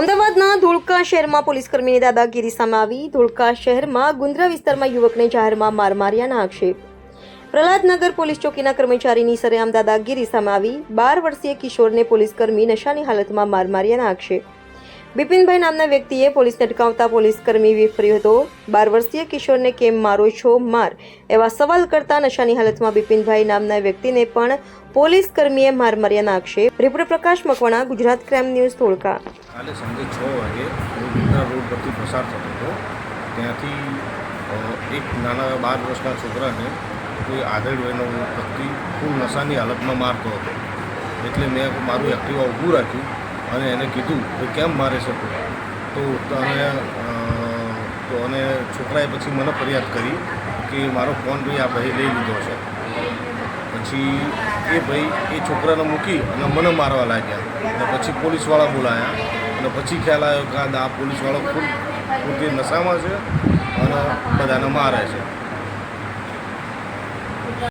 અમદાવાદના ધોળકા શહેરમાં પોલીસકર્મીની દાદાગીરી સામે આવી. ધોળકા શહેરમાં ગુંદ્રા વિસ્તારમાં યુવકને જાહેરમાં માર માર્યાના આક્ષેપ. પ્રહલાદનગર પોલીસ ચોકીના કર્મચારીની સરેઆમ દાદાગીરી સામે આવી. બાર વર્ષીય કિશોરને પોલીસકર્મી નશાની હાલતમાં માર માર્યાના આક્ષેપ. બિપિનભાઈ નામના વ્યક્તિએ પોલીસને અટકાવતા પોલીસકર્મી વિફર્યો હતો. બાર વર્ષીય કિશોરને કેમ મારો છો? માર. એવા સવાલ કરતા નશાની હાલતમાં બિપિનભાઈ નામના વ્યક્તિને પણ પોલીસકર્મીએ માર માર્યાના આક્ષેપ. Reporter Prakash Makwana, Gujarat crime news, Dholka. કાલે સાંજે છ વાગે રોડ પરથી પસાર થતો હતો. ત્યાંથી એક નાના બાર વર્ષના છોકરાને કોઈ આધેડવાઈનો વ્યક્તિ ખૂબ નશાની હાલતમાં મારતો હતો. એટલે મેં મારું એક્ટિવા ઊભું રાખ્યું. અને એને કીધું કે કેમ મારે છે તો? અને તો અને છોકરાએ પછી મને ફરિયાદ કરી કે મારો ફોન ભાઈ આ ભાઈ લઈ લીધો છે. પછી એ ભાઈ એ છોકરાને મૂકી અને મને મારવા લાગ્યા. અને પછી પોલીસવાળા બોલાયા. અને પછી ખ્યાલ આવ્યો કે આ પોલીસવાળો ખૂબ પોતે નશામાં છે અને બધાને મારે છે.